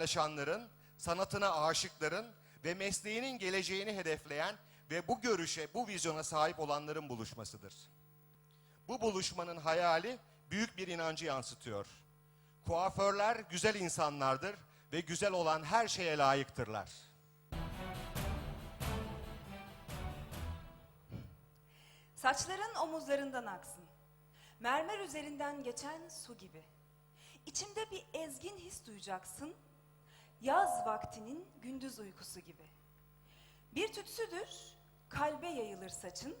paylaşanların, sanatına aşıkların ve mesleğinin geleceğini hedefleyen ve bu görüşe, bu vizyona sahip olanların buluşmasıdır. Bu buluşmanın hayali büyük bir inancı yansıtıyor. Kuaförler güzel insanlardır ve güzel olan her şeye layıktırlar. Saçların omuzlarından aksın. Mermer üzerinden geçen su gibi. İçimde bir ezgin his duyacaksın. Yaz vaktinin gündüz uykusu gibi. Bir tütsüdür, kalbe yayılır saçın.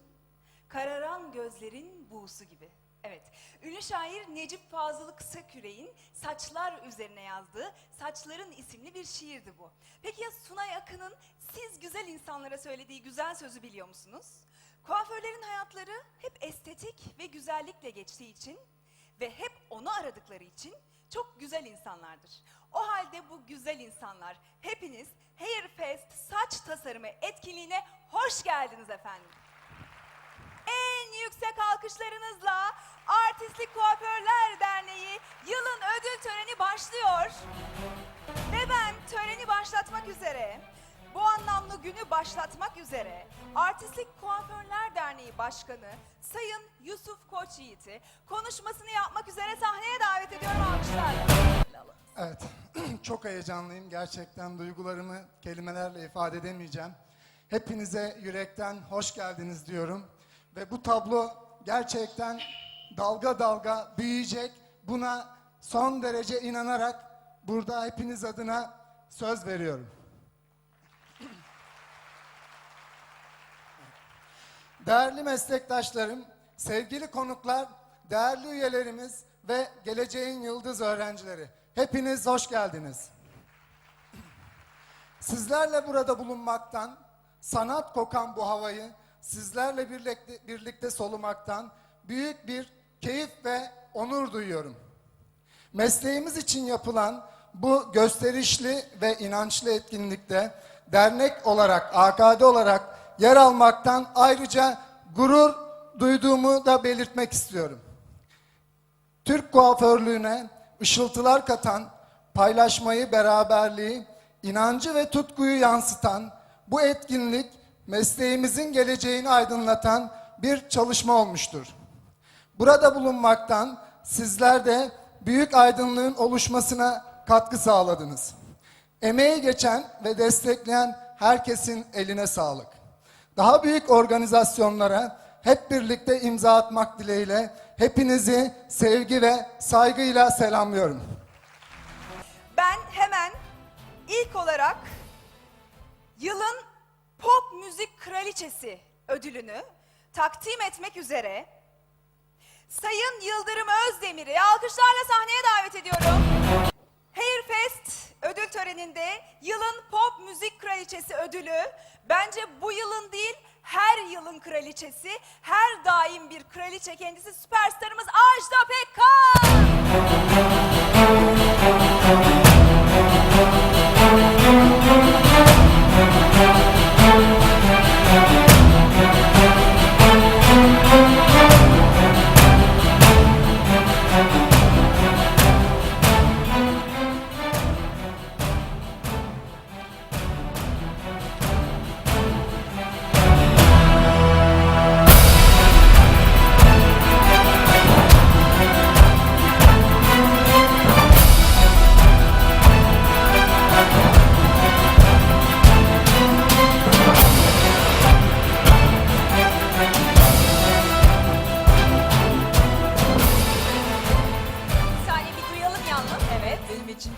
Kararan gözlerin buğusu gibi. Evet, ünlü şair Necip Fazıl Kısaküre'in Saçlar üzerine yazdığı Saçların isimli bir şiirdi bu. Peki ya Sunay Akın'ın siz güzel insanlara söylediği güzel sözü biliyor musunuz? Kuaförlerin hayatları hep estetik ve güzellikle geçtiği için ve hep onu aradıkları için çok güzel insanlardır. O halde bu güzel insanlar hepiniz Hairfest saç tasarımı etkinliğine hoş geldiniz efendim. En yüksek alkışlarınızla Artistlik Kuaförler Derneği yılın ödül töreni başlıyor. Ve ben töreni başlatmak üzere, bu anlamlı günü başlatmak üzere Artistlik Kuaförler Derneği Başkanı Sayın Yusuf Koç Yiğit'i konuşmasını yapmak üzere sahneye davet ediyorum alkışlarla. Evet, çok heyecanlıyım. Gerçekten duygularımı kelimelerle ifade edemeyeceğim. Hepinize yürekten hoş geldiniz diyorum. Ve bu tablo gerçekten dalga dalga büyüyecek. Buna son derece inanarak burada hepiniz adına söz veriyorum. Değerli meslektaşlarım, sevgili konuklar, değerli üyelerimiz ve geleceğin yıldız öğrencileri. Hepiniz hoş geldiniz. Sizlerle burada bulunmaktan, sanat kokan bu havayı sizlerle birlikte, birlikte solumaktan büyük bir keyif ve onur duyuyorum. Mesleğimiz için yapılan bu gösterişli ve inançlı etkinlikte dernek olarak, AKD olarak yer almaktan ayrıca gurur duyduğumu da belirtmek istiyorum. Türk kuaförlüğüne ışıltılar katan, paylaşmayı, beraberliği, inancı ve tutkuyu yansıtan bu etkinlik mesleğimizin geleceğini aydınlatan bir çalışma olmuştur. Burada bulunmaktan sizler de büyük aydınlığın oluşmasına katkı sağladınız. Emeği geçen ve destekleyen herkesin eline sağlık. Daha büyük organizasyonlara hep birlikte imza atmak dileğiyle hepinizi sevgi ve saygıyla selamlıyorum. Ben hemen ilk olarak yılın pop müzik kraliçesi ödülünü takdim etmek üzere Sayın Yıldırım Özdemir'i alkışlarla sahneye davet ediyorum. Hairfest ödül töreninde yılın pop müzik kraliçesi ödülü bence bu yılın değil her yılın kraliçesi, her daim bir kraliçe kendisi süperstarımız Ajda Pekkan. Bir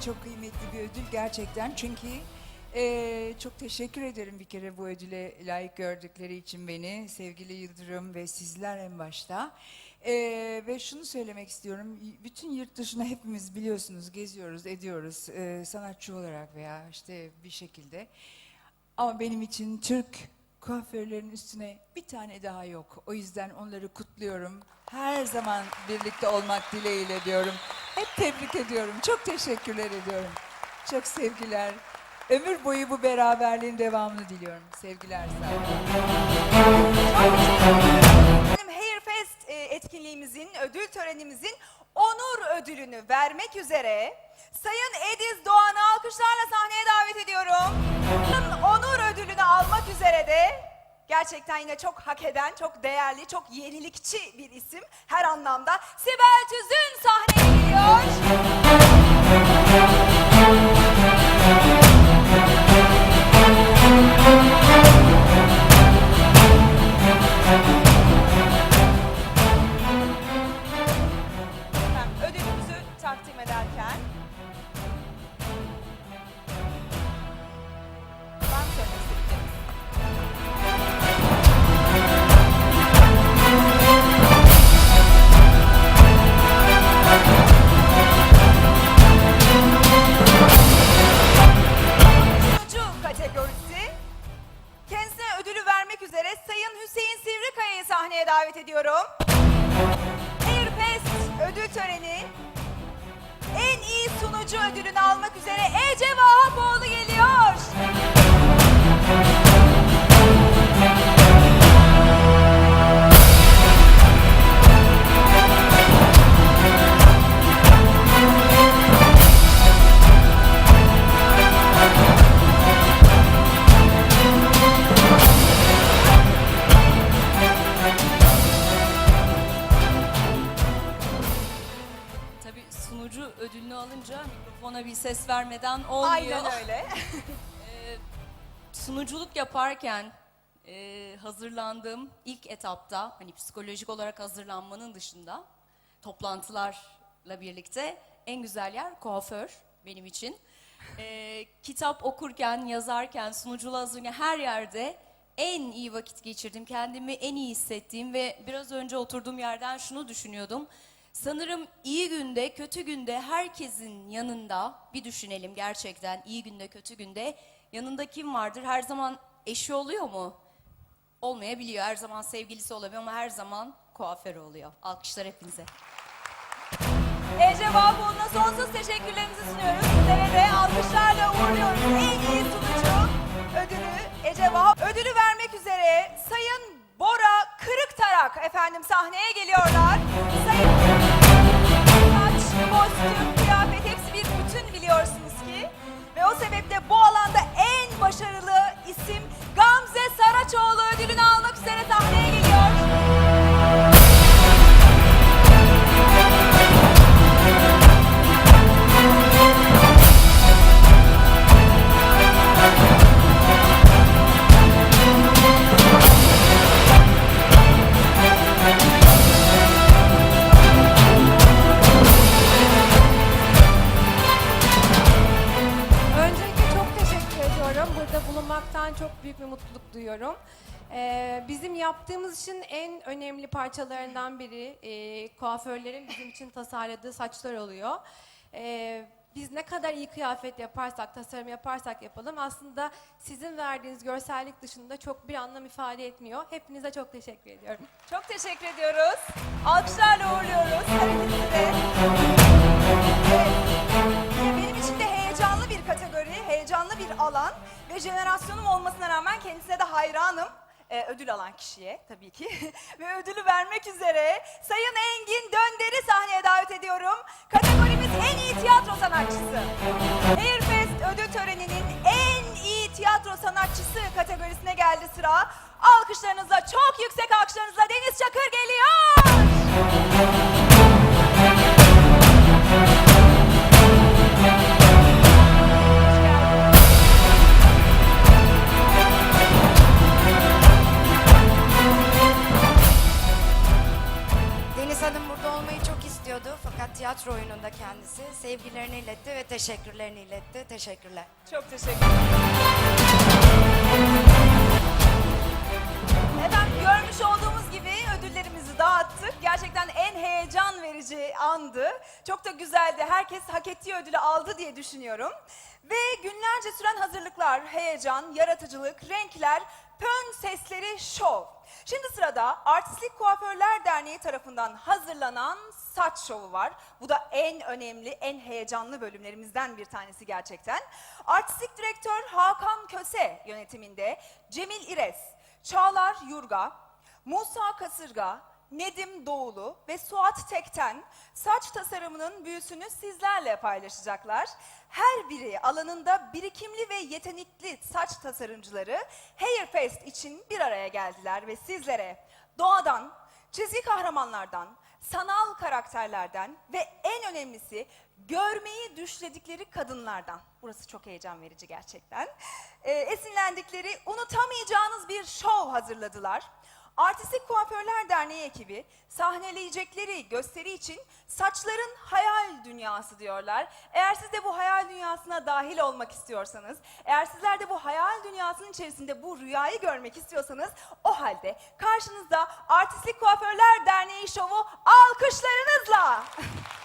çok kıymetli bir ödül gerçekten. Çünkü eee, çok teşekkür ederim bir kere bu ödüle layık gördükleri için beni. Sevgili Yıldırım ve sizler en başta. Eee, ve şunu söylemek istiyorum. Bütün yurt dışına hepimiz biliyorsunuz geziyoruz, ediyoruz. eee, sanatçı olarak veya işte bir şekilde. Ama benim için Türk kuaförlerin üstüne bir tane daha yok. O yüzden onları kutluyorum. Her zaman birlikte olmak dileğiyle diyorum. Hep tebrik ediyorum. Çok teşekkürler ediyorum. Çok sevgiler. Ömür boyu bu beraberliğin devamını diliyorum. Sevgiler. Benim Hairfest e, etkinliğimizin, ödül törenimizin onur ödülünü vermek üzere Sayın Ediz Doğan'ı alkışlarla sahneye davet ediyorum. Onur ödülünü almak üzere de gerçekten yine çok hak eden, çok değerli, çok yenilikçi bir isim her anlamda. Sibel Tüzün sahneye geliyor. Sahneye davet ediyorum. Airfest ödül töreni en iyi sunucu ödülünü almak üzere Ece Vahapoğlu geliyor. Vermeden olmuyor. Aynen öyle. Sunuculuk yaparken e, hazırlandığım ilk etapta hani psikolojik olarak hazırlanmanın dışında toplantılarla birlikte en güzel yer kuaför benim için. E, kitap okurken, yazarken, sunuculuğa hazırlanırken her yerde en iyi vakit geçirdim. Kendimi en iyi hissettiğim ve biraz önce oturduğum yerden şunu düşünüyordum. Sanırım iyi günde, kötü günde herkesin yanında bir düşünelim gerçekten iyi günde, kötü günde yanında kim vardır? Her zaman eşi oluyor mu? Olmayabiliyor. Her zaman sevgilisi olabiliyor ama her zaman kuaförü oluyor. Alkışlar hepinize. Ece Vahapoğlu'na sonsuz teşekkürlerimizi sunuyoruz. Sizlere de alkışlarla uğurluyoruz. En iyi sunucu ödülü Ece Vahap. Ödülü vermek üzere Sayın Bora Kırıktarak efendim sahneye geliyorlar. Sayın Ee, bizim yaptığımız için en önemli parçalarından biri e, kuaförlerin bizim için tasarladığı saçlar oluyor. Ee, biz ne kadar iyi kıyafet yaparsak, tasarım yaparsak yapalım aslında sizin verdiğiniz görsellik dışında çok bir anlam ifade etmiyor. Hepinize çok teşekkür ediyorum. Çok teşekkür ediyoruz. Alkışlarla uğurluyoruz. Yine Benim için de heyecanlı bir kategori, heyecanlı bir alan ve jenerasyonum olmasına rağmen kendisine de hayranım. Ee, ödül alan kişiye tabii ki. ve ödülü vermek üzere Sayın Engin Dönder'i sahneye davet ediyorum. Kategorimiz en iyi tiyatro sanatçısı. Airfest ödül töreninin en iyi tiyatro sanatçısı kategorisine geldi sıra. Alkışlarınızla, çok yüksek alkışlarınızla Deniz Çakır geliyor. Tiyatro oyununda kendisi sevgilerini iletti ve teşekkürlerini iletti. Teşekkürler. Çok teşekkür. Efendim görmüş olduğumuz gibi ödüllerimizi dağıttık. Gerçekten en heyecan verici andı. Çok da güzeldi. Herkes hak ettiği ödülü aldı diye düşünüyorum. Ve günlerce süren hazırlıklar, heyecan, yaratıcılık, renkler, pön sesleri, şov. Şimdi sırada Artistlik Kuaförler Derneği tarafından hazırlanan saç şovu var. Bu da en önemli, en heyecanlı bölümlerimizden bir tanesi gerçekten. Artistik direktör Hakan Köse yönetiminde Cemil İres, Çağlar Yurga, Musa Kasırga, Nedim Doğulu ve Suat Tekten saç tasarımının büyüsünü sizlerle paylaşacaklar. Her biri alanında birikimli ve yetenekli saç tasarımcıları Hairfest için bir araya geldiler ve sizlere doğadan, çizgi kahramanlardan, sanal karakterlerden ve en önemlisi görmeyi düşledikleri kadınlardan. Burası çok heyecan verici gerçekten. Ee, esinlendikleri unutamayacağınız bir şov hazırladılar. Artistik Kuaförler Derneği ekibi sahneleyecekleri gösteri için saçların hayal dünyası diyorlar. Eğer siz de bu hayal dünyasına dahil olmak istiyorsanız, eğer sizler de bu hayal dünyasının içerisinde bu rüyayı görmek istiyorsanız o halde karşınızda Artistik Kuaförler Derneği şovu alkışlarınızla.